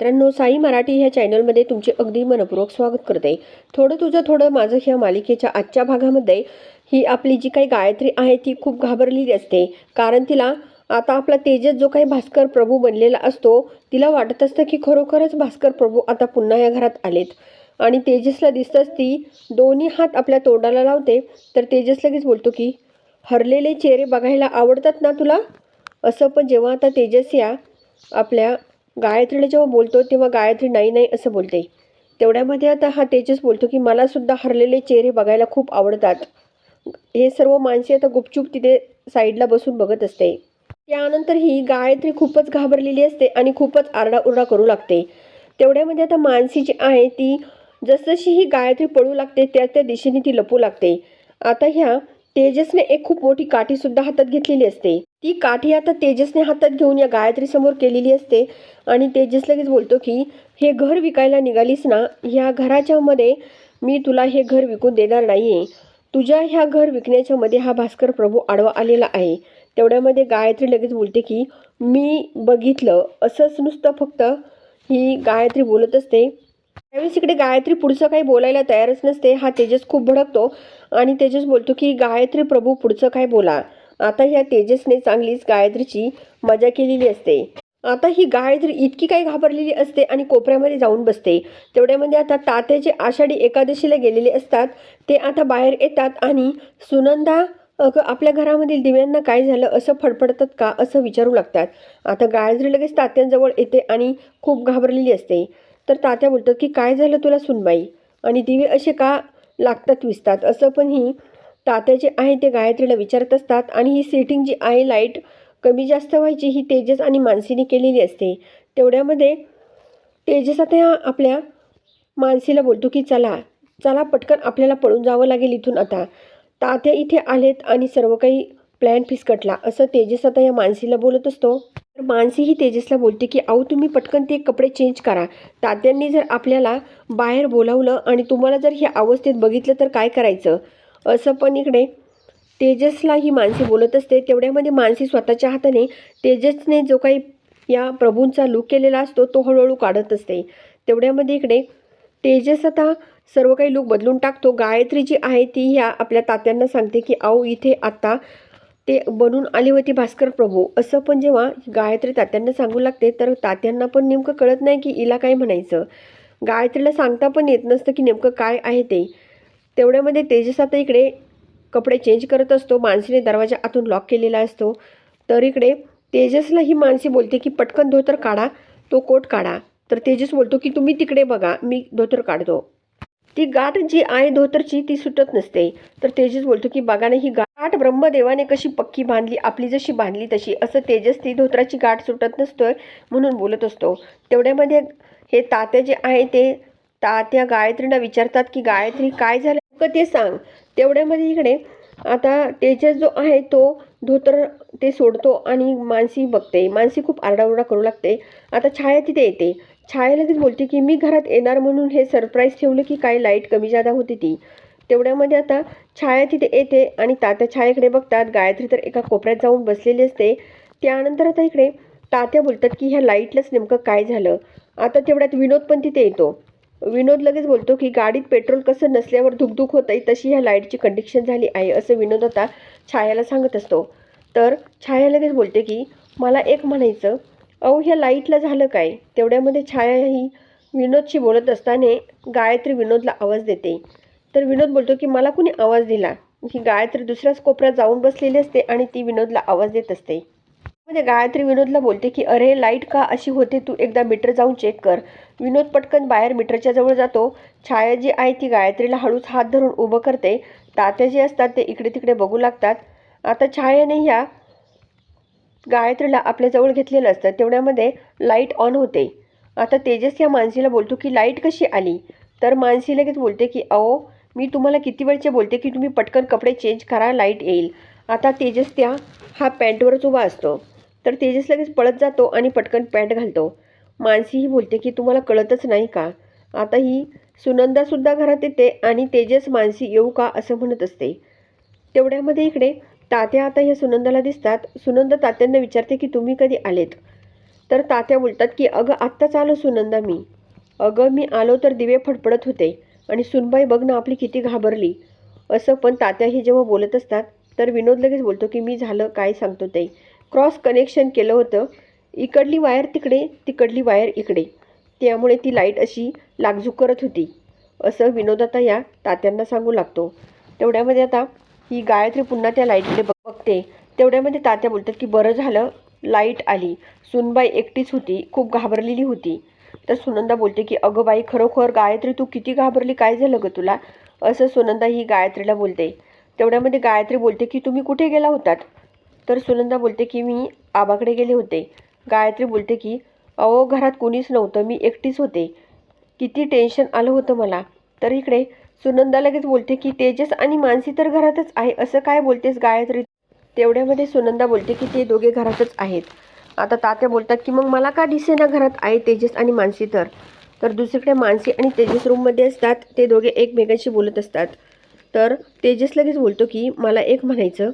मित्रांनो साई मराठी ह्या चॅनलमध्ये तुमचे अगदी मनपूर्वक स्वागत करते. थोडं तुझं थोडं माझं ह्या मालिकेच्या आजच्या भागामध्ये ही आपली जी काही गायत्री आहे ती खूप घाबरलेली असते. कारण तिला आता आपला तेजस जो काही भास्कर प्रभू बनलेला असतो तिला वाटत असतं की खरोखरच भास्कर प्रभू आता पुन्हा या घरात आलेत. आणि तेजसला दिसतंच ती दोन्ही हात आपल्या तोंडाला लावते तर तेजस लगेच बोलतो की हरलेले चेहरे बघायला आवडतात ना तुला? असं पण जेव्हा आता तेजस या आपल्या गायत्रीला जेव्हा बोलतो तेव्हा गायत्री नाही नाही असं बोलते. तेवढ्यामध्ये आता हा तेजस बोलतो की मलासुद्धा हरलेले चेहरे बघायला खूप आवडतात. हे सर्व माणसे आता गुपचूप तिथे साईडला बसून बघत असते. त्यानंतर ही गायत्री खूपच घाबरलेली असते आणि खूपच आरडाओरडा करू लागते. तेवढ्यामध्ये आता मानसी जी आहे ती जसजशी ही गायत्री पळू लागते त्या त्या दिशेने ती लपू लागते. आता ह्या तेजसने एक खूप मोठी काठी सुद्धा हातात घेतलेली असते. ती काठी आता तेजसने हातात घेऊन या गायत्री समोर केलेली असते आणि तेजस लगेच बोलतो की हे घर विकायला निघालीस ना ह्या घराच्या मध्ये मी तुला हे घर विकून देणार नाहीये. तुझ्या ह्या घर विकण्याच्या मध्ये हा भास्कर प्रभू आडवा आलेला आहे. तेवढ्यामध्ये गायत्री लगेच बोलते की मी बघितलं असंच नुसतं फक्त ही गायत्री बोलत असते. त्यावेळेस इकडे गायत्री पुढचं काही बोलायला तयारच नसते. हा तेजस खूप भडकतो आणि तेजस बोलतो की गायत्री प्रभू पुढचं काय बोला. आता ह्या तेजसने चांगलीच गायत्रीची मजा केलेली असते. आता ही गायत्री इतकी काही घाबरलेली असते आणि कोपऱ्यामध्ये जाऊन बसते. तेवढ्यामध्ये आता तात्याचे आषाढी एकादशीला गेलेले असतात. ते आता बाहेर येतात आणि सुनंदा आपल्या घरामधील दिव्यांना काय झालं? असं फडफडतात का? असं विचारू लागतात. आता गायत्री लगेच तात्यांजवळ येते आणि खूप घाबरलेली असते. तर तात्या बोलतात की काय झालं तुला सुनबाई? आणि दिवे असे का लागतात विसतात? असं पण ही तात्या जे आहे ते गायत्रीला विचारत असतात. आणि ही सेटिंग जी आहे लाइट कमी जास्त व्हायची ही तेजस आणि मानसीने केलेली असते. तेवढ्यामध्ये तेजस आता ह्या आपल्या मानसीला बोलतो की चला चला पटकन आपल्याला पळून जावं लागेल इथून आता. तात्या इथे आलेत आणि सर्व काही प्लॅन फिसकटला. असं तेजस आता या मानसीला बोलत असतो. तर मानसी ही तेजसला बोलते की अहो तुम्ही पटकन ते कपडे चेंज करा. तात्यांनी जर आपल्याला बाहेर बोलावलं आणि तुम्हाला जर ह्या अवस्थेत बघितलं तर काय करायचं? असं पण इकडे तेजसला ही मानसी बोलत असते. तेवढ्यामध्ये मानसी स्वतःच्या हाताने तेजसने जो काही या प्रभूंचा लूक केलेला असतो तो हळूहळू काढत असते. तेवढ्यामध्ये इकडे तेजस आता सर्व काही लूक बदलून टाकतो. गायत्री जी आहे ती ह्या आपल्या तात्यांना सांगते की आओ इथे आता ते बनून आली होती भास्कर प्रभू. असं पण जेव्हा गायत्री तात्यांना सांगू लागते तर तात्यांना पण नेमकं कळत नाही की हिला काय म्हणायचं. गायत्रीला सांगता पण येत नसतं की नेमकं काय आहे ते. तेवढ्यामध्ये तेजस आता इकडे कपडे चेंज करत असतो मानसीने दरवाजा आतून लॉक केलेला असतो. तर इकडे तेजसला ही मानसी बोलते की पटकन धोतर काढा तो कोट काढा. तर तेजस बोलतो की तुम्ही तिकडे बघा मी धोतर काढतो. ती गाठ जी आहे धोतरची ती सुटत नसते. तर तेजस बोलतो की बागाने ही गाठ ब्रह्मदेवाने कशी पक्की बांधली आपली जशी बांधली तशी. असं तेजस ती धोत्राची गाठ सुटत नसतोय म्हणून बोलत असतो. तेवढ्यामध्ये हे तात्या जे आहे ते तात्या गायत्रींना विचारतात की गायत्री काय झालं? ते सांग. तेवढ्यामध्ये इकडे आता तेजस जो आहे तो धोतर ते सोडतो आणि मानसी बघते. मानसी खूप आरडाओरडा करू लागते. आता छाया तिथे येते. छाया लगेच बोलते की मी घरात येणार म्हणून हे सरप्राईज ठेवलं की काय लाइट कमी जादा होती ती. तेवढ्यामध्ये आता छाया तिथे येते आणि तात्या छायाकडे बघतात. गायत्री तर एका कोपऱ्यात जाऊन बसलेली असते. त्यानंतर आता इकडे तात्या बोलतात की ह्या लाईटलाच नेमकं काय झालं? आता तेवढ्यात विनोद पण तिथे येतो. विनोद लगेच बोलतो की गाडीत पेट्रोल कसं नसल्यावर धुकधुक होत आहे तशी ह्या लाईटची कंडिक्शन झाली आहे असं विनोद आता छायाला सांगत असतो. तर छाया लगेच बोलते की मला एक म्हणायचं अहो ह्या लाईटला झालं काय? तेवढ्यामध्ये छाया ही विनोदशी बोलत असताना गायत्री विनोदला आवाज देते. तर विनोद बोलतो की मला कुणी आवाज दिला? ही गायत्री दुसऱ्याच कोपऱ्यात जाऊन बसलेली असते आणि ती विनोदला आवाज देत असते. मध्ये गायत्री विनोदला बोलते की अरे लाइट का अशी होते? तू एकदा मीटर जाऊन चेक कर. विनोद पटकन बाहेर मीटरच्या जवळ जातो. छाया जी आहे ती गायत्रीला हळूच हात धरून उभं करते. तात्या जे असतात ते इकडे तिकडे बघू लागतात. आता छायाने ह्या गायत्रीला आपल्याजवळ घेतलेलं असतं. तेवढ्यामध्ये लाइट ऑन होते. आता तेजस ह्या मानसीला बोलतो की लाइट कशी आली? तर मानसी लगेच बोलते की अहो मी तुम्हाला किती वेळचे बोलते की तुम्ही पटकन कपडे चेंज करा लाइट येईल. आता तेजस त्या हा पॅन्टवरच उभा असतो. तर तेजस लगेच पळत जातो आणि पटकन पॅन्ट घालतो. मानसीही बोलते की तुम्हाला कळतच नाही का? आता ही सुनंदासुद्धा घरात येते आणि तेजस मानसी येऊ का असं म्हणत असते. तेवढ्यामध्ये इकडे तात्या आता ह्या सुनंदाला दिसतात. सुनंदा तात्यांना विचारते की तुम्ही कधी आलेत? तर तात्या बोलतात की अगं आत्ताच आलो सुनंदा मी. अगं मी आलो तर दिवे फडफडत होते आणि सुनबाई बघ ना आपली किती घाबरली. असं पण तात्या हे जेव्हा बोलत असतात तर विनोद लगेच बोलतो की मी झालं काय सांगतो ते? क्रॉस कनेक्शन केलं होतं. इकडली वायर तिकडे तिकडली वायर इकडे. त्यामुळे ती लाइट अशी लागजू करत होती. असं विनोद आता या तात्यांना सांगू लागतो. तेवढ्यामध्ये आता ही गायत्री पुन्हा त्या लाईटकडे बघते. तेवढ्यामध्ये तात्या बोलतात की बरं झालं लाइट आली. सुनबाई एकटीच होती खूप घाबरलेली होती. तर सुनंदा बोलते की अगं बाई खरोखर गायत्री तू किती घाबरली? काय झालं गं तुला? असं सुनंदा ही गायत्रीला बोलते. तेवढ्यामध्ये गायत्री बोलते की तुम्ही कुठे गेला होतात? तर सुनंदा बोलते की मी आबाकडे गेले होते. गायत्री बोलते की अहो घरात कोणीच नव्हतं. मी एकटीच होते. किती टेन्शन आलं होतं मला. तर इकडे सुनंदा लगेच बोलते की तेजस आणि मानसी तर घरातच आहे. असं काय बोलतेस गायत्री? तेवढ्यामध्ये सुनंदा बोलते की ते दोघे घरातच आहेत. आता तात्या बोलतात की मग मला का दिसेना घरात आहे तेजस आणि मानसी तर? तर दुसरीकडे मानसी आणि तेजस रूममध्ये असतात. ते दोघे एकमेकांशी बोलत असतात. तर तेजस लगेच बोलतो की मला एक म्हणायचं.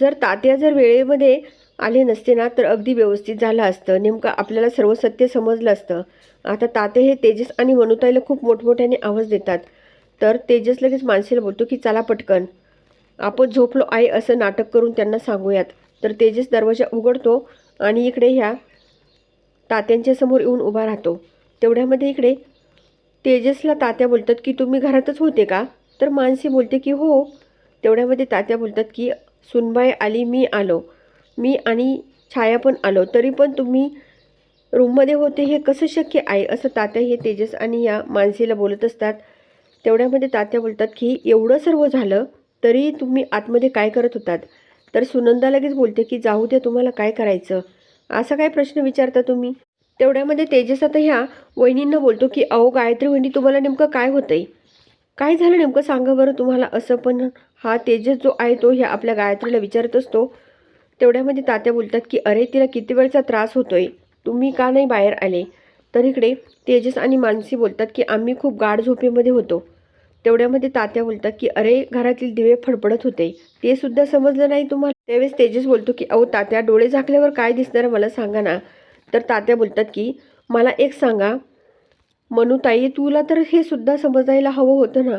जर तात्या जर वेळेमध्ये आले नसते ना तर अगदी व्यवस्थित झालं असतं. नेमकं आपल्याला सर्व सत्य समजलं असतं. आता ताते हे तेजस आणि मनुताईला खूप मोठमोठ्याने आवाज देतात. तर तेजस लगेच मानसीला बोलतो की चला पटकन. आपण झोपलो आहे असं नाटक करून त्यांना सांगूयात. तर तेजस दरवाजा उघडतो आणि इकडे ह्या तात्यांच्या समोर येऊन उभा राहतो. तेवढ्यामध्ये इकडे तेजसला तात्या बोलतात की तुम्ही घरातच होते का? तर मानसी बोलते की हो. तेवढ्यामध्ये तात्या बोलतात की सुनबाई आली मी आलो. मी आणि छाया पण आलो. तरी पण तुम्ही रूममध्ये होते हे कसं शक्य आहे? असं तात्या हे तेजस आणि या मानसीला बोलत असतात. तेवढ्यामध्ये तात्या बोलतात की एवढं सर्व झालं तरी तुम्ही आतमध्ये काय करत होतात? तर सुनंदा लगेच बोलते की जाऊ द्या तुम्हाला काय करायचं? असा काय प्रश्न विचारता तुम्ही? तेवढ्यामध्ये तेजस आता ह्या वहिनींना बोलतो की अहो गायत्री वहिनी तुम्हाला नेमकं काय होतंय? काय झालं नेमकं सांगा बरं तुम्हाला? असं पण हा तेजस जो आहे तो ह्या आपल्या गायत्रीला विचारत असतो. तेवढ्यामध्ये तात्या बोलतात की अरे तिला किती वेळचा त्रास होतोय? तुम्ही का नाही बाहेर आले? तर इकडे तेजस आणि मानसी बोलतात की आम्ही खूप गाढ झोपेमध्ये होतो. तेवढ्यामध्ये तात्या बोलतात की अरे घरातील दिवे फडफडत होते. ते सुद्धा समजलं नाही तुम्हाला? त्यावेळेस तेजस बोलतो की अहो तात्या डोळे झाकल्यावर काय दिसणार मला सांगा ना? तर तात्या बोलतात की मला एक सांगा मनुताई तुला तर हे सुद्धा समजायला हवं होतं ना.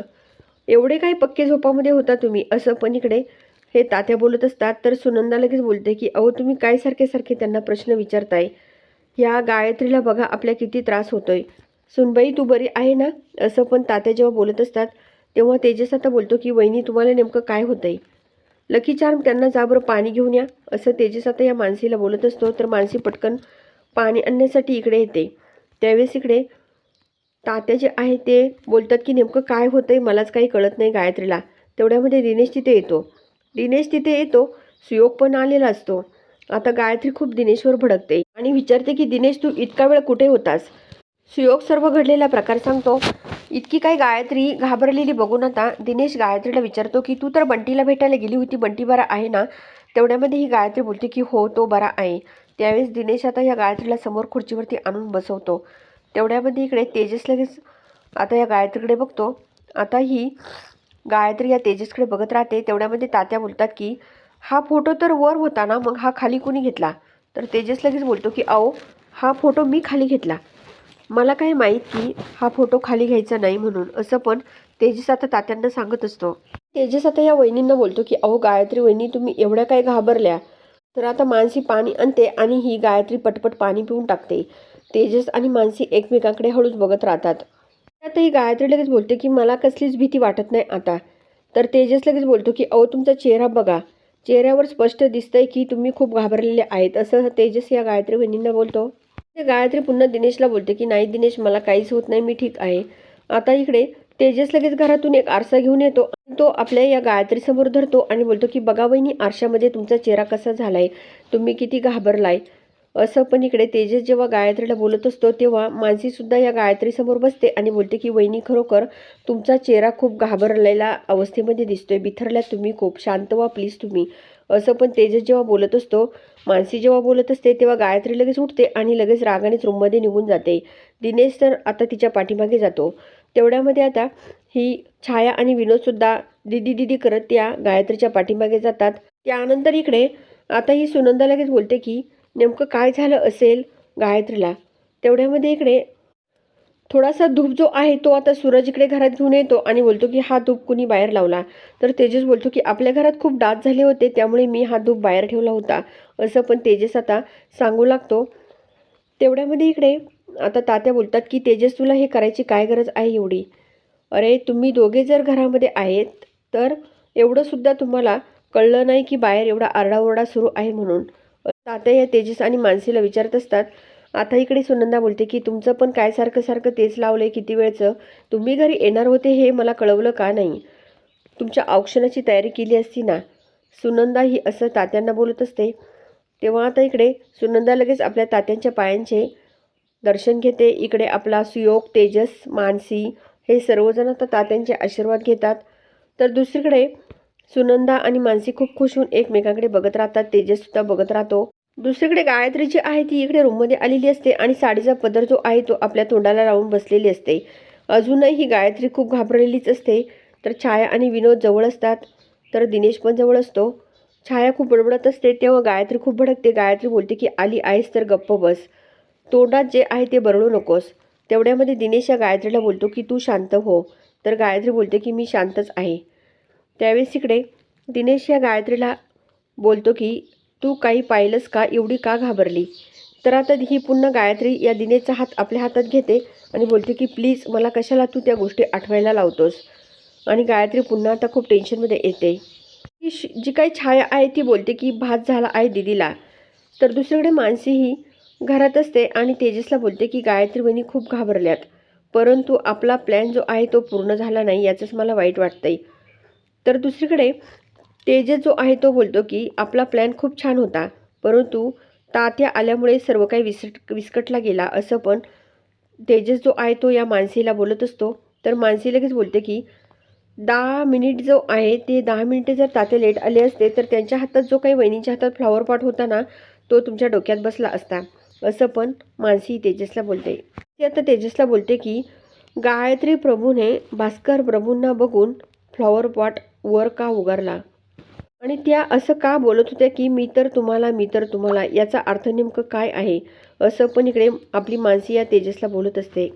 एवढे काय पक्के झोपामध्ये होता तुम्ही? असं पण इकडे. हे तात्या बोलत असतात तर सुनंदा लगेच बोलते की अहो तुम्ही काय सारखे सारखे त्यांना प्रश्न विचारताय? या गायत्रीला बघा आपल्या किती त्रास होतोय. सुनबाई तू बरी आहे ना? असं पण तात्या जेव्हा बोलत असतात तेव्हा तेजस आता बोलतो की वहिनी तुम्हाला नेमकं काय होतंय? लकी चार्म त्यांना जा बरं पाणी घेऊन या. असं तेजस आता या मानसीला बोलत असतो तर मानसी पटकन पाणी आणण्यासाठी इकडे येते. त्यावेळेस इकडे तात्या जे आहे ते बोलतात की नेमकं काय होतं आहे मलाच काही कळत नाही गायत्रीला. तेवढ्यामध्ये दिनेश तिथे येतो. दिनेश तिथे येतो. सुयोग पण आलेला असतो. आता गायत्री खूप दिनेशवर भडकते आणि विचारते की दिनेश तू इतका वेळ कुठे होतास? सुयोग सर्व घडलेला प्रकार सांगतो. इतकी काही गायत्री घाबरलेली बघून आता दिनेश गायत्रीला विचारतो की तू तर बंटीला भेटायला गेली होती बंटी बरा आहे ना? तेवढ्यामध्ये ही गायत्री बोलते की हो तो बरा आहे. त्यावेळेस दिनेश आता या गायत्रीला समोर खुर्चीवरती आणून बसवतो. तेवढ्यामध्ये इकडे तेजस लगेच आता या गायत्रीकडे बघतो. आता ही गायत्री या तेजसकडे बघत राहते. तेवढ्यामध्ये तात्या बोलतात की हा फोटो तर वर होता ना मग हा खाली कुणी घेतला? तर तेजस लगेच बोलतो की अहो हा फोटो मी खाली घेतला. मला काही माहीत की हा फोटो खाली घ्यायचा नाही म्हणून. असं पण तेजस आता तात्यांना सांगत असतो. तेजस आता या वहिनींना बोलतो की अहो गायत्री वहिनी तुम्ही एवढ्या काय घाबरल्या? तर आता मानसी पाणी आणते आणि ही गायत्री पटपट पाणी पिऊन टाकते. तेजस आणि मानसी एकमेकांकडे हळूच बघत राहतात. आता ही गायत्री लगेच बोलते की मला कसलीच भीती वाटत नाही आता. तर तेजस लगेच बोलतो की अहो तुमचा चेहरा बघा. चेहऱ्यावर स्पष्ट दिसतंय की तुम्ही खूप घाबरलेले आहेत. असं तेजस या गायत्री बहिणींना बोलतो. ते गायत्री पुन्हा दिनेशला बोलते की नाही दिनेश मला काहीच होत नाही. मी ठीक आहे. आता इकडे तेजस लगेच घरातून एक आरसा घेऊन येतो आणि तो आपल्या या गायत्री समोर धरतो आणि बोलतो की बघा वहिनी आरशामध्ये तुमचा चेहरा कसा झालाय? तुम्ही किती घाबरलाय? असं पण इकडे तेजस जेव्हा गायत्रीला बोलत असतो तेव्हा मानसीसुद्धा या गायत्रीसमोर बसते आणि बोलते की वहिनी खरोखर तुमचा चेहरा खूप घाबरलेला अवस्थेमध्ये दिसतोय. बिथरल्या तुम्ही खूप. शांत व्हा प्लीज तुम्ही. असं पण तेजस जेव्हा बोलत असतो मानसी जेव्हा बोलत असते तेव्हा गायत्री लगेच उठते आणि लगेच रागानेच रूममध्ये निघून जाते. दिनेश तर आता तिच्या पाठीमागे जातो. तेवढ्यामध्ये आता ही छाया आणि विनोदसुद्धा दिदी दिदी करत त्या गायत्रीच्या पाठीमागे जातात. त्यानंतर इकडे आता ही सुनंदा लगेच बोलते की नेमकं काय झालं असेल गायत्रीला? तेवढ्यामध्ये इकडे थोडासा धूप जो आहे तो आता सूरज इकडे घरात घेऊन येतो आणि बोलतो की हा धूप कुणी बाहेर लावला? तर तेजस बोलतो की आपल्या घरात खूप डास झाले होते त्यामुळे मी हा धूप बाहेर ठेवला होता. असं पण तेजस आता सांगू लागतो. तेवढ्यामध्ये इकडे आता तात्या बोलतात की तेजस तुला हे करायची काय गरज आहे एवढी? अरे तुम्ही दोघे जर घरामध्ये आहेत तर एवढंसुद्धा तुम्हाला कळलं नाही की बाहेर एवढा आरडाओरडा सुरू आहे म्हणून. तात्या या तेजस आणि मानसीला विचारत असतात आता इकडे सुनंदा बोलते की तुमचं पण काय सारखं सारखं तेच लावलंय किती वेळचं? तुम्ही घरी येणार होते हे मला कळवलं का नाही? तुमच्या औक्षणाची तयारी केली असती ना? सुनंदा ही असं तात्यांना बोलत असते. तेव्हा आता इकडे सुनंदा लगेच आपल्या तात्यांच्या पायांचे दर्शन घेते. इकडे आपला सुयोग तेजस मानसी हे सर्वजण आता तात्यांचे आशीर्वाद घेतात. तर दुसरीकडे सुनंदा आणि मानसी खूप खुश होऊन एकमेकांकडे बघत राहतात. तेजससुद्धा बघत राहतो. दुसरीकडे गायत्री जी आहे ती इकडे रूममध्ये आलेली असते आणि साडीचा पदर जो आहे तो आपल्या तोंडाला लावून बसलेली असते. अजूनही ही गायत्री खूप घाबरलेलीच असते. तर छाया आणि विनोद जवळ असतात. तर दिनेश पण जवळ असतो. छाया खूप बडबडत असते. तेव्हा गायत्री खूप भडकते. गायत्री बोलते की आली आहेस तर गप्प बस. तोंडात जे आहे ते बरळू नकोस. तेवढ्यामध्ये दिनेश या गायत्रीला बोलतो की तू शांत हो. तर गायत्री बोलते की मी शांतच आहे. त्यावेळेस इकडे दिनेश या गायत्रीला बोलतो की तू काही पाहिलंस का? एवढी का घाबरली? तर आता ही पुन्हा गायत्री या दिनेशचा हात आपल्या हातात घेते आणि बोलते की प्लीज मला कशाला तू त्या गोष्टी आठवायला लावतोस? आणि गायत्री पुन्हा आता खूप टेन्शनमध्ये येते. ही श- जी काही छाया आहे ती बोलते की भात झाला आहे दिदीला. तर दुसरीकडे मानसी ही घरात असते आणि तेजसला बोलते की गायत्री बहिणी खूप घाबरल्यात. परंतु आपला प्लॅन जो आहे तो पूर्ण झाला नाही याचंच मला वाईट वाटतंय. तर दुसरीकडे तेजस जो आहे तो बोलतो की आपला प्लॅन खूप छान होता परंतु तात्या आल्यामुळे सर्व काही विसट विस्कटला गेला. असं पण तेजस जो आहे तो या मानसीला बोलत असतो. तर मानसी लगेच बोलते की दहा मिनिट जो आहे ते दहा मिनिटे जर तात्या लेट आले असते तर त्यांच्या हातात जो काही वहिनीच्या हातात फ्लॉवर पॉट होता ना तो तुमच्या डोक्यात बसला असता. असं पण मानसी तेजसला बोलते. ती आता तेजसला बोलते की गायत्री प्रभूने भास्कर प्रभूंना बघून फ्लॉवर पॉट वर का उगारला? आणि त्या असं का बोलत होत्या की मी तर तुम्हाला मी तर तुम्हाला याचा अर्थ नेमकं काय आहे? असं पण इकडे आपली मानसी या तेजसला बोलत असते.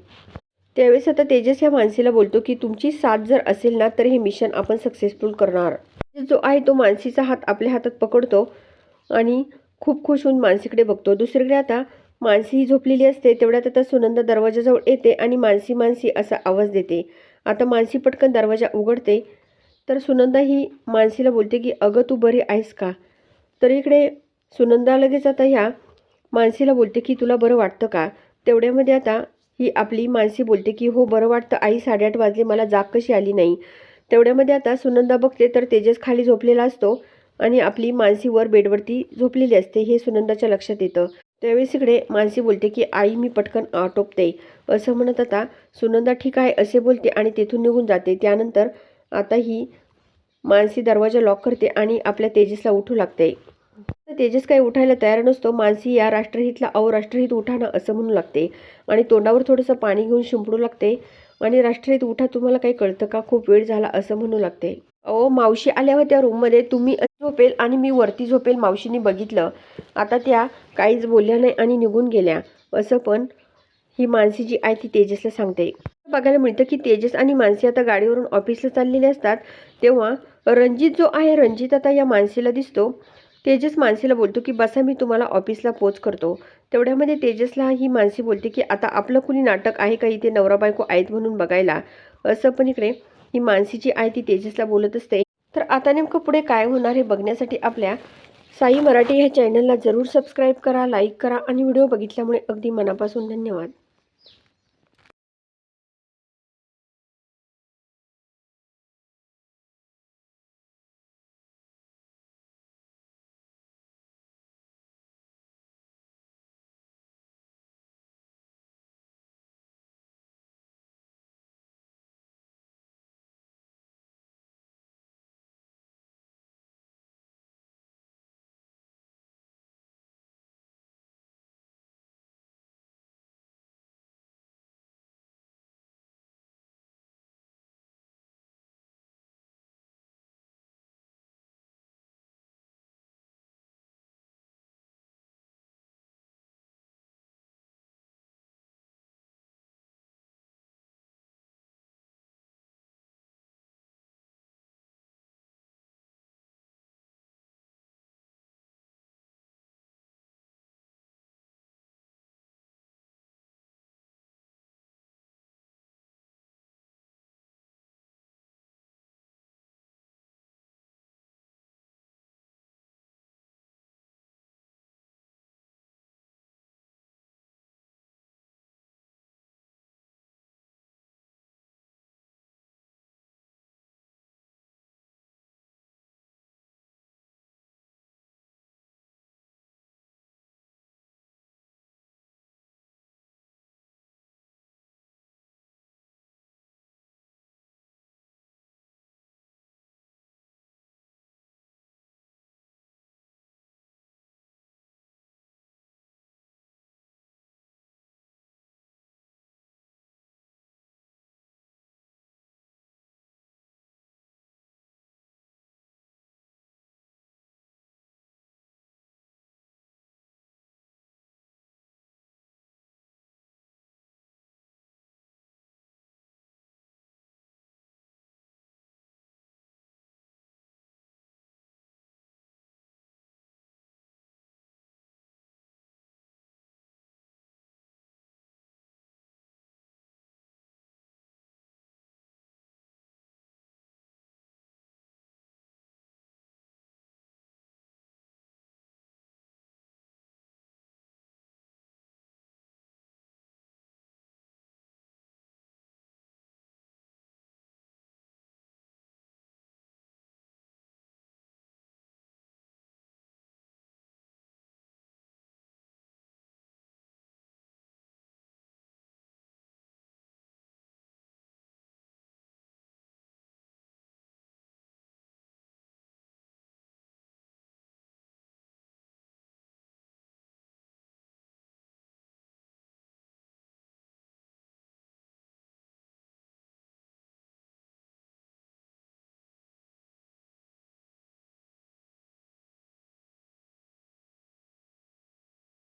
त्यावेळेस आता तेजस या मानसीला बोलतो की तुमची साथ जर असेल ना तर हे मिशन आपण सक्सेसफुल करणार. म्हणजे जो आहे तो मानसीचा हात आपल्या हातात पकडतो आणि खूप खुश होऊन मानसीकडे बघतो. दुसरीकडे आता मानसी झोपलेली असते तेवढ्यात आता सुनंदा दरवाजाजवळ येते आणि मानसी मानसी असा आवाज देते. आता मानसी पटकन दरवाजा उघडते. तर सुनंदा ही मानसीला बोलते की अगं तू बरी आहेस का? तर इकडे सुनंदा लगेच आता ह्या मानसीला बोलते की तुला बरं वाटतं का? तेवढ्यामध्ये आता ही आपली मानसी बोलते की हो बरं वाटतं आई साडेआठ वाजले मला जाग कशी आली नाही? तेवढ्यामध्ये आता सुनंदा बघते तर तेजस खाली झोपलेला असतो आणि आपली मानसी वर बेडवरती झोपलेली असते हे सुनंदाच्या लक्षात येतं. त्यावेळेस इकडे मानसी बोलते की आई मी पटकन आटोपते. असं म्हणत आता सुनंदा ठीक आहे असे बोलते आणि तेथून निघून जाते. त्यानंतर आता ही मानसी दरवाजा लॉक करते आणि आपल्या तेजसला उठू लागते. तेजस काही उठायला तयार नसतो. मानसी या राष्ट्रहितला अहो राष्ट्रहित उठा ना असं म्हणू लागते. आणि तोंडावर थोडंसं पाणी घेऊन शिंपडू लागते. आणि राष्ट्रहित उठा तुम्हाला काही कळतं का? खूप वेळ झाला असं म्हणू लागते. अहो मावशी आल्या होत्या रूममध्ये. तुम्ही झोपेल आणि मी वरती झोपेल मावशीने बघितलं. आता त्या काहीच बोलल्या नाही आणि निघून गेल्या. असं पण ही मानसी जी आहे ती तेजसला सांगते. बघायला मिळतं की तेजस आणि मानसी आता गाडीवरून ऑफिसला चाललेले असतात. तेव्हा रणजित जो आहे रणजित आता या मानसीला दिसतो. तेजस मानसीला बोलतो की बसा मी तुम्हाला ऑफिसला पोच करतो. तेवढ्यामध्ये तेजसला ही मानसी बोलते की आता आपलं कुणी नाटक आहे का? इथे नवरा बायको आहेत म्हणून बघायला. असं पण इकडे ही मानसी जी आहे ती तेजसला बोलत असते. तर आता नेमकं पुढे काय होणार हे बघण्यासाठी आपल्या साई मराठी ह्या चॅनलला जरूर सबस्क्राईब करा लाईक करा आणि व्हिडिओ बघितल्यामुळे अगदी मनापासून धन्यवाद.